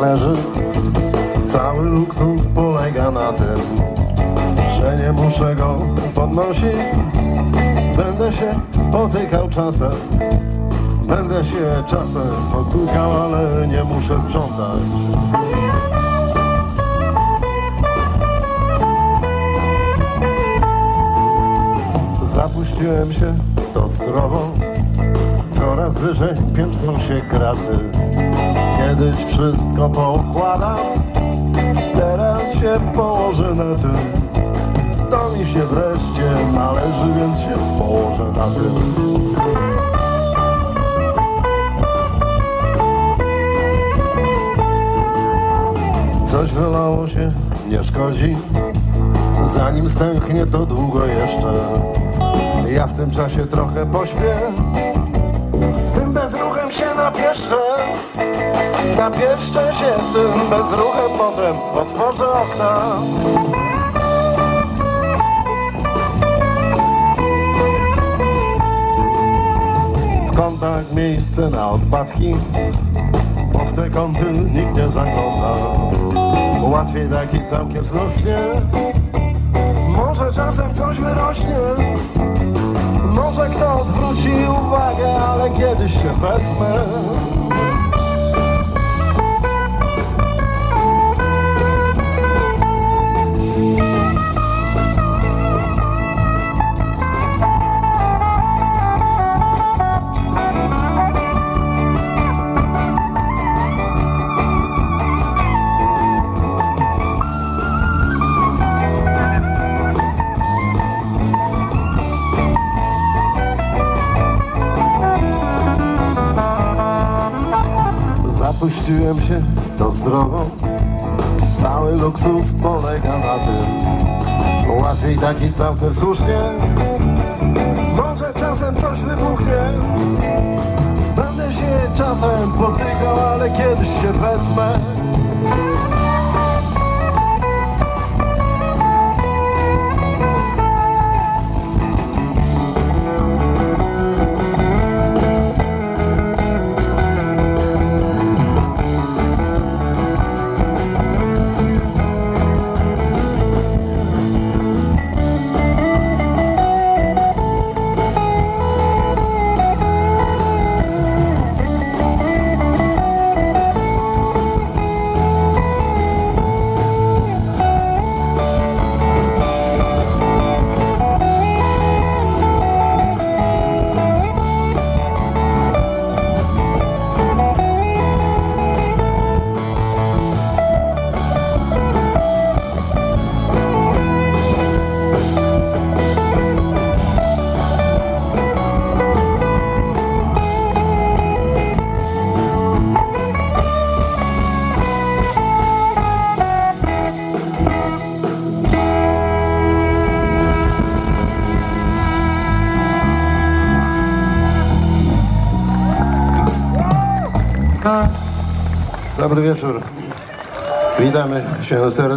leży. Cały luksus polega na tym, że nie muszę go podnosić. Będę się potykał czasem, będę się czasem potykał, ale nie muszę sprzątać. Zapuściłem się to zdrowo, coraz wyżej piętną się kraty. Kiedyś wszystko poukładam, teraz się położę na tym. To mi się wreszcie należy, więc się położę na tym. Coś wylało się, nie szkodzi, zanim stęchnie to długo jeszcze. Ja w tym czasie trochę pośpię, tym bezruchem się napieszczę. Napieszczę się tym bezruchem, potem otworzę okna. W kątach miejsce na odpadki, bo w te kąty nikt nie zagląda. Łatwiej taki całkiem słusznie, może czasem coś wyrośnie. Może kto zwróci uwagę, ale kiedyś się wezmę. Zapuściłem się to zdrowo. Cały luksus polega na tym. Łatwiej taki całkiem słusznie. Może czasem coś wybuchnie. Będę się czasem potykał, ale kiedyś się wezmę Dobry wieczór. Witamy się serdecznie